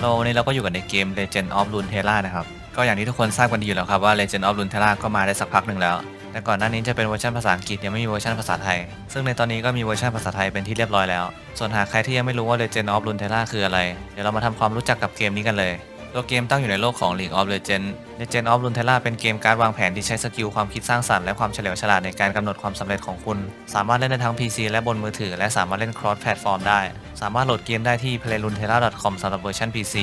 เราวันนี้เราก็อยู่กันในเกม Legend of Runeterra นะครับ ก็อย่างที่ทุกคนทราบกันดีอยู่แล้วครับว่า Legend of Runeterra ก็มาได้สักพักหนึ่งแล้ว แต่ก่อนหน้านี้จะเป็นเวอร์ชันภาษาอังกฤษยังไม่มีเวอร์ชันภาษาไทย ซึ่งในตอนนี้ก็มีเวอร์ชันภาษาไทยเป็นที่เรียบร้อยแล้ว ส่วนหากใครที่ยังไม่รู้ว่า Legend of Runeterra คืออะไร เดี๋ยวเรามาทำความรู้จักกับเกมนี้กันเลย ตัวเกมตั้งอยู่ในโลกของ League of Legends Legend of Runeterra เป็นเกมการวางแผนที่ใช้สกิลความคิดสร้างสรรค์และความเฉลียวฉลาดในการกำหนดความสำเร็จของคุณ สามารถเล่นได้ทั้ง PC และบนมือถือ และสามารถเล่น cross platform ได้ สามารถโหลดเกมได้ที่ playrunterra.com สำหรับเวอร์ชัน PC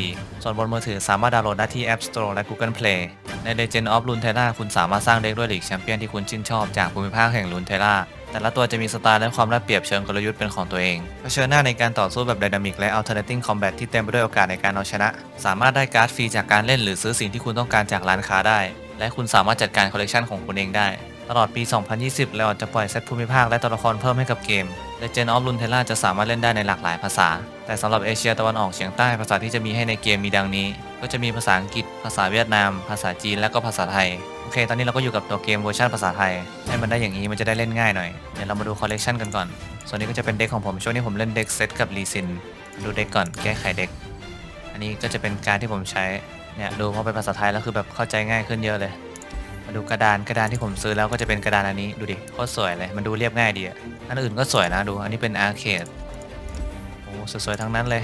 ส่วนบนมือถือสามารถดาวน์โหลดได้ที่ App Store และ Google Play ใน Legend of Runeterra คุณสามารถสร้างเด็กด้วย League Champion ที่คุณชื่นชอบจากภูมิภาคแห่ง Runeterra แต่ละตัวจะมีสไตล์และความได้เปรียบเชิงกลยุทธ์เป็นของตัวเองเผชิญหน้าในการต่อสู้แบบ Dynamic และ Alternating Combat ที่เต็มไปด้วยโอกาสในการเอาชนะ สามารถได้การ์ดฟรีจากการเล่นหรือซื้อสิ่งที่คุณต้องการจากร้านค้าได้ และคุณสามารถจัดการคอลเลกชันของคุณเองได้ ตลอดปี 2020 เราจะปล่อยเซตภูมิภาคและตัวละครเพิ่มให้กับเกม Legend of Runeterra จะสามารถเล่นได้ในหลากหลายภาษา แต่สำหรับเอเชียตะวันออกเฉียงใต้ภาษาที่จะมีให้ในเกมมีดังนี้ ก็จะมีภาษาอังกฤษ ภาษาเวียดนาม ภาษาจีน และก็ภาษาไทย โอเค ตอนนี้เราก็อยู่กับตัวเกมเวอร์ชันภาษาไทย ให้มันได้อย่างนี้มันจะได้เล่นง่ายหน่อย เดี๋ยวเรามาดูคอลเลกชันกันก่อน ส่วนนี้ก็จะเป็นเด็กของผม ช่วงนี้ผมเล่นเด็กเซตกับลีซิน ดูเด็กก่อน แก้ไขเด็ก อันนี้ก็จะเป็นการที่ผมใช้ เนี่ย ดูพอเป็นภาษาไทยแล้วคือแบบเข้าใจง่ายขึ้นเยอะเลย มาดูกระดานกระดานที่ผมซื้อแล้วก็จะเป็นกระดานอันนี้ ดูดิ โคตรสวยเลย มันดูเรียบง่ายดีอะอันอื่นก็สวยนะ ดู อันนี้เป็นอาร์เคด โอ้ สวยๆ ทั้งนั้นเลย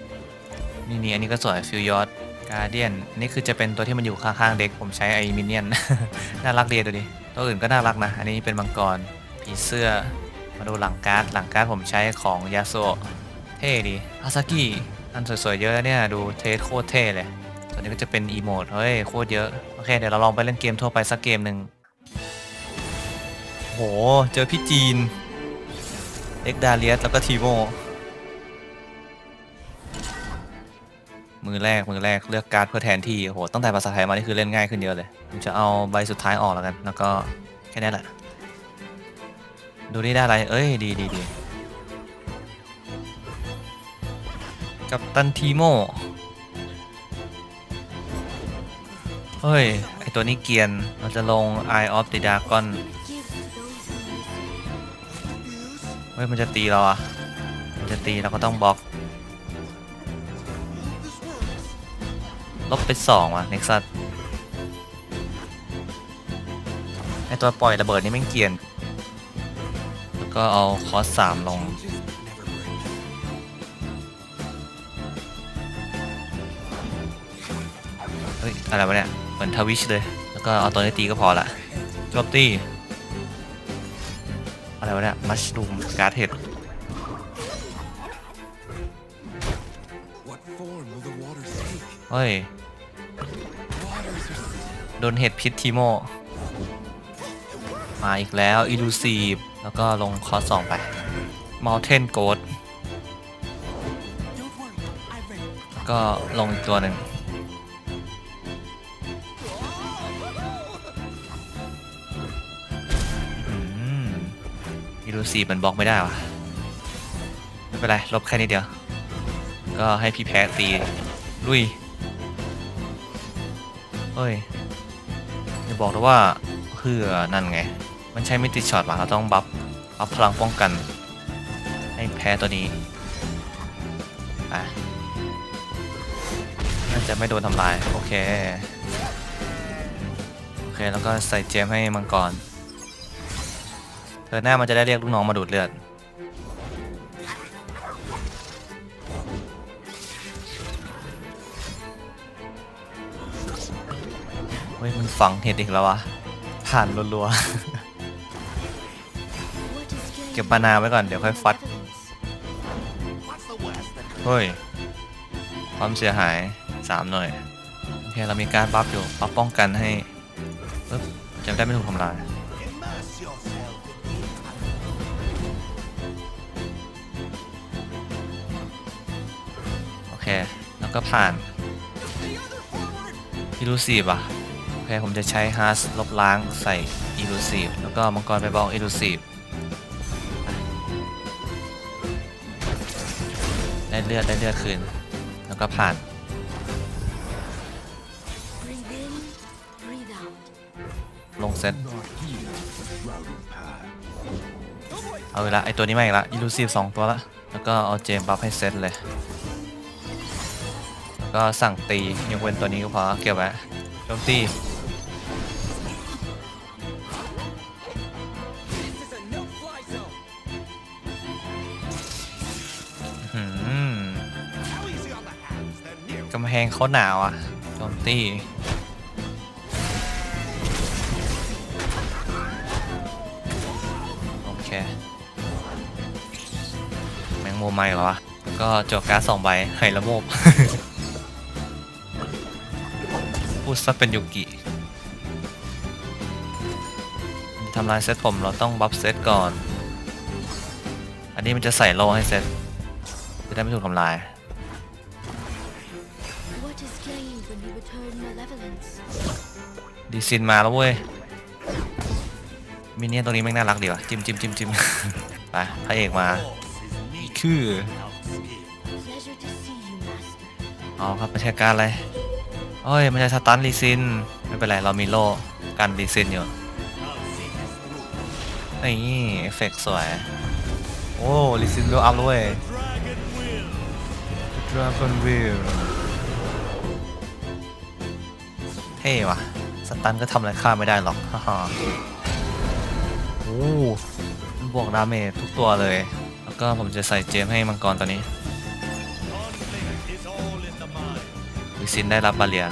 990 นี่นี่อันนี้ก็สวยฟิวยอร์ การเดียนนี่คือจะเป็นตัวที่มันอยู่ข้างๆเด็กผมใช้ไอมินเนียน น่ารักเดียดูดิตัวอื่นก็น่ารักนะ อันนี้เป็นมังกรผีเสื้อ มาดูหลังการ์ด หลังการ์ดผมใช้ของยาโซเท่ดีอาซากิอันสวยๆเยอะแล้วเนี่ย ดูเทสโคตรเท่เลยตัวนี้ก็จะเป็นอีโมด เฮ้ย โคตรเยอะ โอเค เดี๋ยวเราลองไปเล่นเกมทั่วไปสักเกมหนึ่งโห เจอพี่จีน เอ็กดาเลียสแล้วก็ทีโม มือแรกมือแรกเลือกการ์ดเพื่อแทนที่โหตั้งแต่ภาษาไทยมานี่คือเล่นง่ายขึ้นเยอะเลย ผมจะเอาใบสุดท้ายออกแล้วกัน แล้วก็แค่นี้แหละ ดูนี่ได้อะไร เอ้ย ดีดีดีกับตันทีโมเฮ้ย ไอตัวนี้เกียน เราจะลง Eye of the Dragon เฮ้ย มันจะตีเราอะมันจะตีเราก็ต้องบล็อก ลบไปสองว่ะเน็กซัสไอตัวปล่อยระเบิดนี่แม่เกียน แล้วก็เอาคอสสามลง เฮ้ย อะไรวะเนี่ย เหมือนทวิชเลย แล้วก็เอาตัวนี้ตีก็พอละโจบตีอะไรวะเนี่ยมัชรูมการ์ดเห็ดเฮ้ย ดนเห็ดพิษทีโม มาอีกแล้วอิลูซีฟแล้วก็ลงคอสองไปม u ลเทนโกดก็ลงอีกตัวหนึ่งอิลูซีฟมันบล็อกไม่ได้วะไม่เป็นไร ลบแค่นี้เดียว ก็ให้พี่แพ้ตี ลุยเฮ้ย อย่าบอกนะว่าเพื่อนั่นไง มันใช้มิติช็อตมาเราต้องบัฟบัฟพลังป้องกัน ให้แพ้ตัวนี้ไปน่าจะไม่โดนทำลาย โอเค โอเค แล้วก็ใส่เจมให้มังกรเธอหน้ามันจะได้เรียกลูกน้องมาดูดเลือด ฮ้ยมันฝังเห็ดอีกแล้ววะผ่านรัวๆ เก็บปานาไว้ก่อนเดี๋ยวค่อยฟัด What's the worst that could เฮ้ย ความเสียหาย3หน่วยโอเคเรามีการบัฟอยู่บัฟป้องกันให้ปึ๊บจะได้ไม่ถูกทำลาย immerse yourself in โอเค แล้วก็ผ่านอิลูซีฟอะโอ เคผมจะใช้ฮาร์สลบล้างใส่อิลูซีฟแล้วก็มังกรไปบอกอิลูซีฟได้เลือดได้เลือดคืน แล้วก็ผ่านลงเซตเอาละไอตัวนี้มาอีกละอิลูซีฟสองตัวละ แล้วก็เอาเจมบัฟให้เซตเลยก็สั่งตียกเว้นตัวนี้ก็พอเก็บไว้โจมตี งเขาหนาวอะโจมตีโอเค แมงมุมมาอีกแล้วะก็โจกการ์ดสองใบไห่ละโมบพูดซะเป็นยุกิทำลายเซตผมเราต้องบัฟเซตก่อน อันนี้มันจะใส่โลให้เซตจะได้ไม่ถูกทำลาย ดีซินมาแล้วเว้ยมินเนี่ยนตรงนี้แม่งน่ารักดีว่ะจิ้มจิ้มจิ้มจิ้ม ไปพระเอกมาคือ Help skill. Pleasure to see you, Master. อ๋อครับประชาการอะไรโอ้ยมันจะสตันลีซินไม่เป็นไรเรามีโล่กันลีซินอยู่ I'll see this through. นี่เอฟเฟกต์สวย โอ้ลีซินดูอัพเลย Dragon will. Dragon Wheel เท่ว่ะ สตันก็ทำอะไรข้าไม่ได้หรอกฮ่าฮ่าโอ้มันบวกดาเมจทุกตัวเลย แล้วก็ผมจะใส่เจมให้มังกรตัวนี้ Conflict is all in the mind. ลิซินได้รับบาเรีย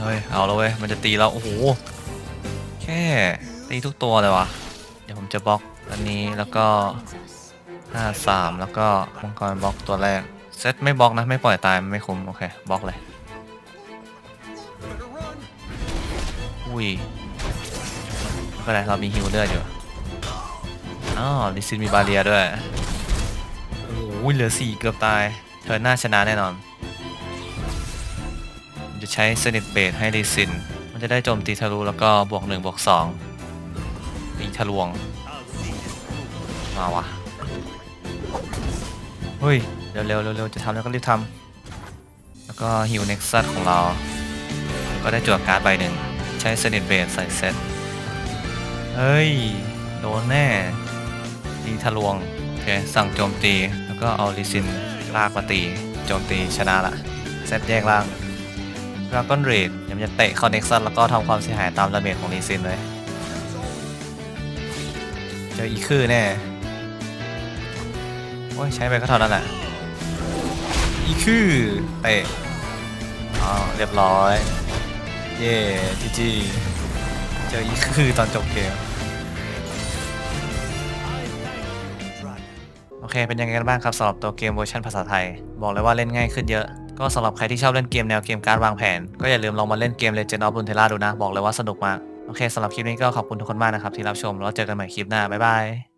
เฮ้ย เอาแล้วเว้ย มันจะตีเราโอ้โห แค่ตีทุกตัวเลยวะเดี๋ยวผมจะบล็อกอันนี้แล้วก็ 5 3 แล้วก็มังกรบล็อกตัวแรก เซตไม่บล็อกนะ ไม่ปล่อยตายไม่คุ้ม โอเค บล็อกเลย อุ้ยไม่เป็นไรเรามีฮิวเลือดอยู่อ๋อลิซินมีบาเรียด้วยโอ้ยเหลือสี่เกือบตาย เธอหน้าชนะแน่นอน จะใช้สนิทเบสให้ลิซิน มันจะได้โจมตีทะลุแล้วก็บวกหนึ่งบวกสองตีทะลวง มาวะเฮ้ยเร็วเร็วเร็วเร็วจะทำแล้วก็รีบทำแล้วก็ฮิวเน็กซัสของเรา ก็ได้จั่วการ์ดใบหนึ่ง ใช้สนิทเบสใส่เซตเฮ้ย โดนแน่ตีทะลวง โอเค สั่งโจมตี แล้วก็เอาลิซินลากมาตี โจมตีชนะละ เซตแยกล่างดราก้อนเรดยังจะเตะเข้าเน็กซัสแล้วก็ทำความเสียหายตามระเบียบของลิซินเลย เจออีคือแน่ โอ้ย ใช้ไปก็เท่านั้นแหละ อีคือเตะอ๋อเรียบร้อย เย่จีจีเจออีคือตอนจบเกม โอเค เป็นยังไงกันบ้างครับสำหรับตัวเกมเวอร์ชันภาษาไทย บอกเลยว่าเล่นง่ายขึ้นเยอะ ก็สำหรับใครที่ชอบเล่นเกมแนวเกมการวางแผน ก็อย่าลืมลองมาเล่นเกม Legend of Runeterra ดูนะ บอกเลยว่าสนุกมาก โอเคสำหรับคลิปนี้ก็ขอบคุณทุกคนมากนะครับที่รับชม แล้วเจอกันใหม่คลิปหน้า บ๊ายบาย